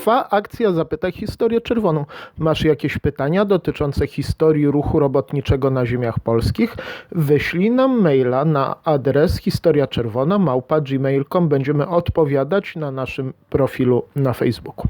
Trwa akcja Zapytaj Historię Czerwoną. Masz jakieś pytania dotyczące historii ruchu robotniczego na ziemiach polskich? Wyślij nam maila na adres historiaczerwona.gmail.com. Będziemy odpowiadać na naszym profilu na Facebooku.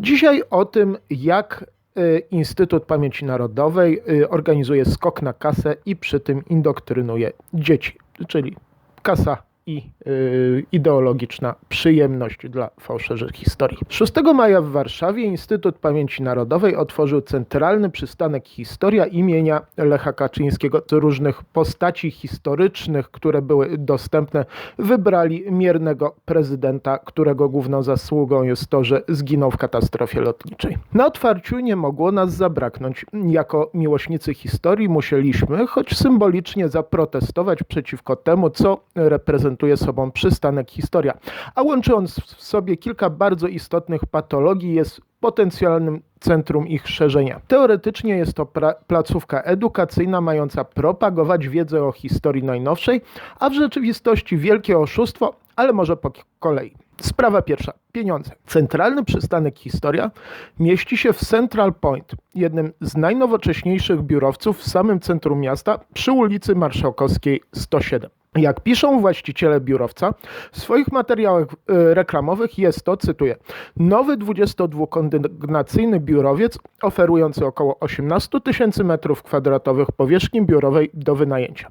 Dzisiaj o tym, jak y, Instytut Pamięci Narodowej y, organizuje skok na kasę i przy tym indoktrynuje dzieci, czyli kasa i y, ideologiczna przyjemność dla fałszerzy historii. 6 maja w Warszawie Instytut Pamięci Narodowej otworzył centralny przystanek Historia imienia Lecha Kaczyńskiego. Z różnych postaci historycznych, które były dostępne, wybrali miernego prezydenta, którego główną zasługą jest to, że zginął w katastrofie lotniczej. Na otwarciu nie mogło nas zabraknąć. Jako miłośnicy historii musieliśmy, choć symbolicznie, zaprotestować przeciwko temu, co reprezentuje sobą przystanek historia, a łącząc w sobie kilka bardzo istotnych patologii jest potencjalnym centrum ich szerzenia. Teoretycznie jest to placówka edukacyjna mająca propagować wiedzę o historii najnowszej, a w rzeczywistości wielkie oszustwo, ale może po kolei. Sprawa pierwsza. Pieniądze. Centralny przystanek Historia mieści się w Central Point, jednym z najnowocześniejszych biurowców w samym centrum miasta przy ulicy Marszałkowskiej 107. Jak piszą właściciele biurowca, w swoich materiałach e, reklamowych jest to, cytuję, nowy 22-kondygnacyjny biurowiec oferujący około 18 tysięcy metrów kwadratowych powierzchni biurowej do wynajęcia.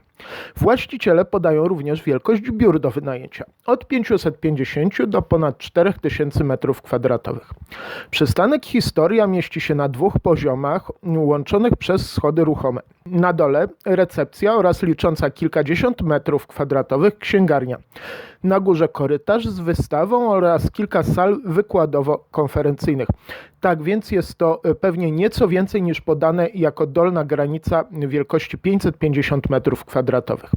Właściciele podają również wielkość biur do wynajęcia od 550 do ponad 4000 metrów kwadratowych. Przystanek Historia mieści się na dwóch poziomach łączonych przez schody ruchome. Na dole recepcja oraz licząca kilkadziesiąt metrów kwadratowych księgarnia. Na górze korytarz z wystawą oraz kilka sal wykładowo-konferencyjnych. Tak więc jest to e, pewnie nieco więcej niż podane jako dolna granica wielkości 550 metrów kwadratowych.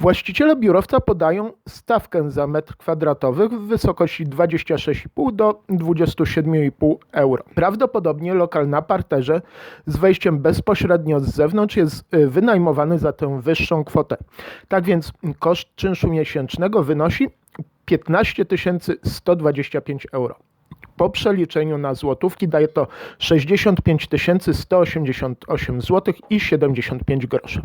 Właściciele biurowca podają stawkę za metr kwadratowy w wysokości 26,5 do 27,5 euro. Prawdopodobnie lokal na parterze z wejściem bezpośrednio z zewnątrz jest e, wynajmowany za tę wyższą kwotę. Tak więc koszt czynszu miesięcznego wynosi 15 125 euro. Po przeliczeniu na złotówki daje to 65 188 zł i 75 groszy.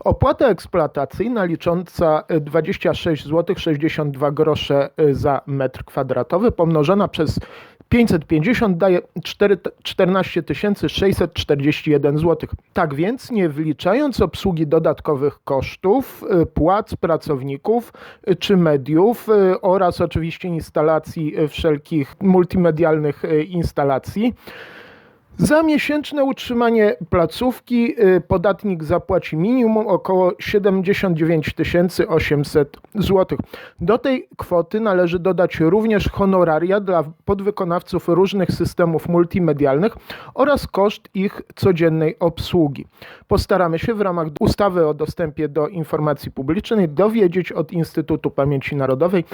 Opłata eksploatacyjna licząca 26 zł 62 grosze za metr kwadratowy pomnożona przez 550 daje 4, 14 641 zł. Tak więc, nie wliczając obsługi dodatkowych kosztów, y, płac pracowników y, czy mediów y, oraz oczywiście instalacji wszelkich multimedialnych instalacji, za miesięczne utrzymanie placówki y, podatnik zapłaci minimum około 79 800 zł. Do tej kwoty należy dodać również honoraria dla podwykonawców różnych systemów multimedialnych oraz koszt ich codziennej obsługi. Postaramy się w ramach ustawy o dostępie do informacji publicznej dowiedzieć od Instytutu Pamięci Narodowej,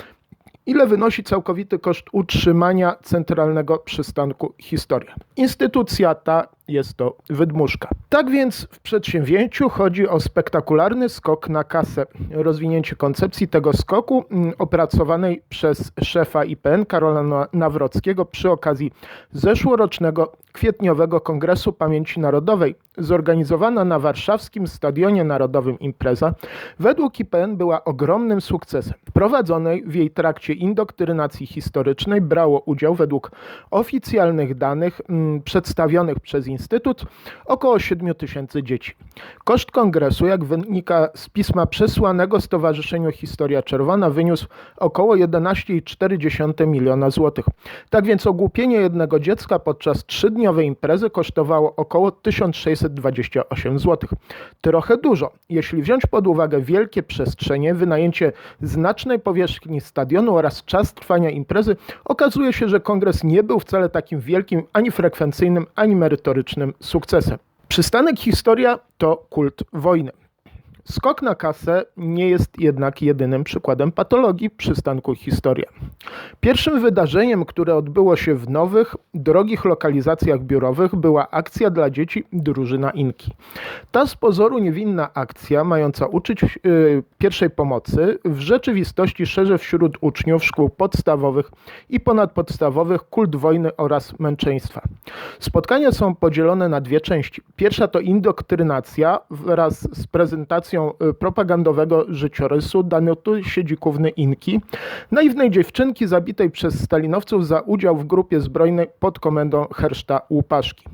ile wynosi całkowity koszt utrzymania centralnego przystanku Historia. Instytucja ta jest to wydmuszka. Tak więc w przedsięwzięciu chodzi o spektakularny skok na kasę. Rozwinięcie koncepcji tego skoku mm, opracowanej przez szefa IPN Karola Nawrockiego przy okazji zeszłorocznego kwietniowego Kongresu Pamięci Narodowej, zorganizowana na warszawskim Stadionie Narodowym impreza, według IPN była ogromnym sukcesem. Prowadzonej w jej trakcie indoktrynacji historycznej brało udział według oficjalnych danych mm, przedstawionych przez około 7 tysięcy dzieci. Koszt kongresu, jak wynika z pisma przesłanego Stowarzyszeniu Historia Czerwona, wyniósł około 11,4 miliona złotych. Tak więc ogłupienie jednego dziecka podczas trzydniowej imprezy kosztowało około 1628 zł. Trochę dużo, jeśli wziąć pod uwagę wielkie przestrzenie, wynajęcie znacznej powierzchni stadionu oraz czas trwania imprezy, okazuje się, że kongres nie był wcale takim wielkim, ani frekwencyjnym, ani merytorycznym sukcesem. Przystanek Historia to kult wojny. Skok na kasę nie jest jednak jedynym przykładem patologii przystanku Historia. Pierwszym wydarzeniem, które odbyło się w nowych, drogich lokalizacjach biurowych była akcja dla dzieci Drużyna Inki. Ta z pozoru niewinna akcja, mająca uczyć yy, pierwszej pomocy, w rzeczywistości szerzy wśród uczniów szkół podstawowych i ponadpodstawowych kult wojny oraz męczeństwa. Spotkania są podzielone na dwie części. Pierwsza to indoktrynacja wraz z prezentacją Y, propagandowego życiorysu Danuty Siedzikówny Inki, naiwnej dziewczynki zabitej przez stalinowców za udział w grupie zbrojnej pod komendą Herszta Łupaszki.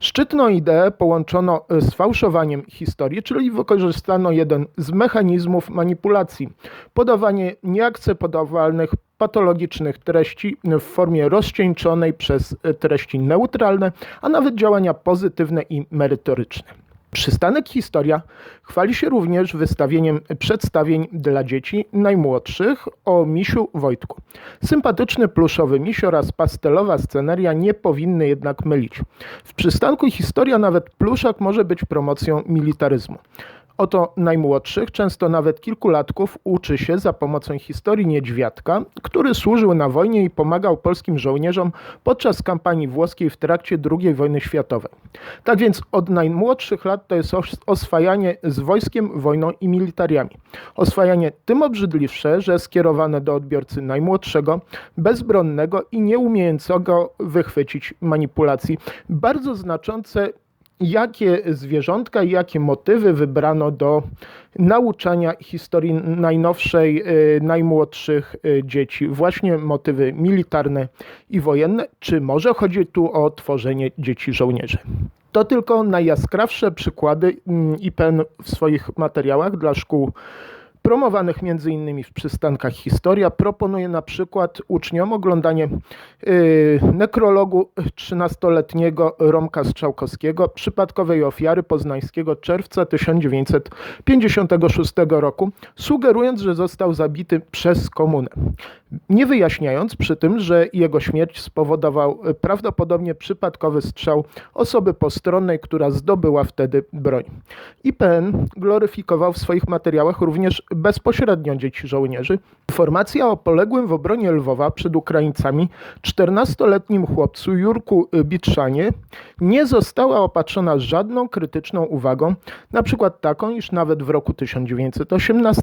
Szczytną ideę połączono y, z fałszowaniem historii, czyli wykorzystano jeden z mechanizmów manipulacji podawanie nieakceptowalnych patologicznych treści w formie rozcieńczonej przez y, treści neutralne, a nawet działania pozytywne i merytoryczne. Przystanek Historia chwali się również wystawieniem przedstawień dla dzieci najmłodszych o misiu Wojtku. Sympatyczny pluszowy miś oraz pastelowa sceneria nie powinny jednak mylić. W przystanku Historia nawet pluszak może być promocją militaryzmu. Oto najmłodszych, często nawet kilkulatków, uczy się za pomocą historii niedźwiadka, który służył na wojnie i pomagał polskim żołnierzom podczas kampanii włoskiej w trakcie II wojny światowej. Tak więc od najmłodszych lat to jest oswajanie z wojskiem, wojną i militariami. Oswajanie tym obrzydliwsze, że skierowane do odbiorcy najmłodszego, bezbronnego i nieumiejącego wychwycić manipulacji. Bardzo znaczące jakie zwierzątka i jakie motywy wybrano do nauczania historii najnowszej, y, najmłodszych y, dzieci. Właśnie motywy militarne i wojenne, czy może chodzi tu o tworzenie dzieci żołnierzy? To tylko najjaskrawsze przykłady mm, IPN w swoich materiałach dla szkół promowanych m.in. w przystankach Historia. Proponuje na przykład uczniom oglądanie yy, nekrologu 13-letniego Romka Strzałkowskiego, przypadkowej ofiary poznańskiego czerwca 1956 roku, sugerując, że został zabity przez komunę. Nie wyjaśniając przy tym, że jego śmierć spowodował prawdopodobnie przypadkowy strzał osoby postronnej, która zdobyła wtedy broń. IPN gloryfikował w swoich materiałach również bezpośrednio dzieci żołnierzy. Informacja o poległym w obronie Lwowa przed Ukraińcami 14-letnim chłopcu Jurku Bitrzanie nie została opatrzona żadną krytyczną uwagą, na przykład taką, iż nawet w roku 1918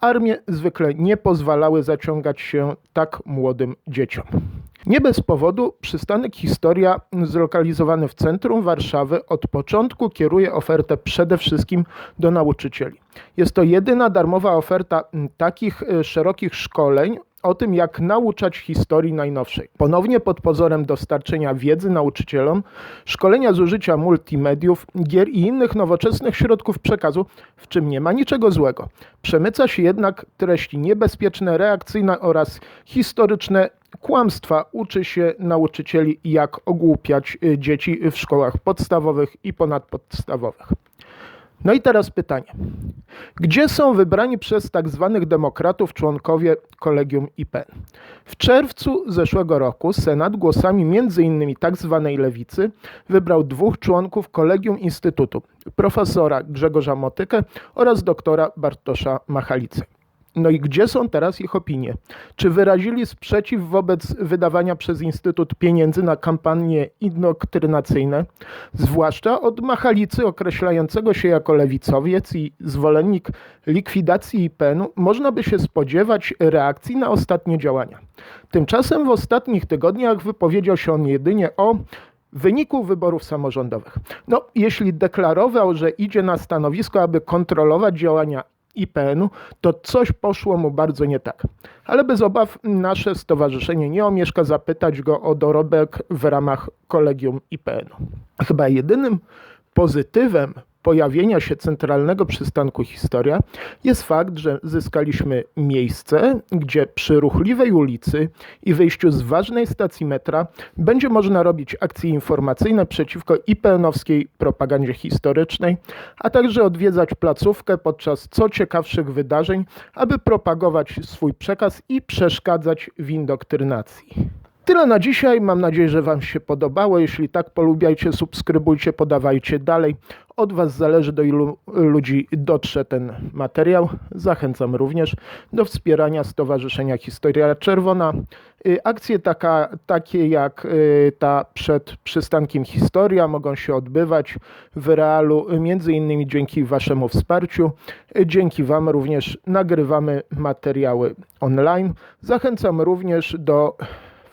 armie zwykle nie pozwalały zaciągać się tak młodym dzieciom. Nie bez powodu przystanek Historia, zlokalizowany w centrum Warszawy, od początku kieruje ofertę przede wszystkim do nauczycieli. Jest to jedyna darmowa oferta takich e, szerokich szkoleń o tym, jak nauczać historii najnowszej. Ponownie pod pozorem dostarczenia wiedzy nauczycielom, szkolenia z użycia multimediów, gier i innych nowoczesnych środków przekazu, w czym nie ma niczego złego. Przemyca się jednak treści niebezpieczne, reakcyjne oraz historyczne kłamstwa uczy się nauczycieli, jak ogłupiać y, dzieci w szkołach podstawowych i ponadpodstawowych. No i teraz pytanie. Gdzie są wybrani przez tak zwanych demokratów członkowie kolegium IPN? W czerwcu zeszłego roku Senat głosami m.in. tak zwanej lewicy wybrał dwóch członków kolegium Instytutu, profesora Grzegorza Motykę oraz doktora Bartosza Machalicy. No i gdzie są teraz ich opinie? Czy wyrazili sprzeciw wobec wydawania przez Instytut pieniędzy na kampanie indoktrynacyjne, zwłaszcza od Machalicy określającego się jako lewicowiec i zwolennik likwidacji IPN-u, można by się spodziewać reakcji na ostatnie działania. Tymczasem w ostatnich tygodniach wypowiedział się on jedynie o wyniku wyborów samorządowych. No, jeśli deklarował, że idzie na stanowisko, aby kontrolować działania IPN-u, to coś poszło mu bardzo nie tak. Ale bez obaw nasze stowarzyszenie nie omieszka zapytać go o dorobek w ramach kolegium IPN-u. Chyba jedynym pozytywem pojawienia się centralnego przystanku Historia jest fakt, że zyskaliśmy miejsce, gdzie przy ruchliwej ulicy i wyjściu z ważnej stacji metra będzie można robić akcje informacyjne przeciwko IPN-owskiej propagandzie historycznej, a także odwiedzać placówkę podczas co ciekawszych wydarzeń, aby propagować swój przekaz i przeszkadzać w indoktrynacji. Tyle na dzisiaj. Mam nadzieję, że Wam się podobało. Jeśli tak, polubiajcie, subskrybujcie, podawajcie dalej. Od Was zależy, do ilu ludzi dotrze ten materiał. Zachęcam również do wspierania Stowarzyszenia Historia Czerwona. Y, Akcje taka, takie jak y, ta przed przystankiem Historia mogą się odbywać w realu, między innymi dzięki Waszemu wsparciu. Y, Dzięki Wam również nagrywamy materiały online. Zachęcam również do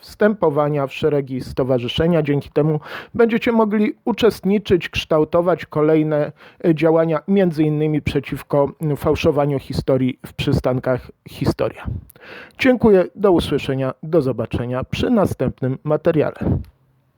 wstępowania w szeregi stowarzyszenia. Dzięki temu będziecie mogli uczestniczyć, kształtować kolejne e, działania, między innymi przeciwko m, fałszowaniu historii w przystankach Historia. Dziękuję, do usłyszenia, do zobaczenia przy następnym materiale.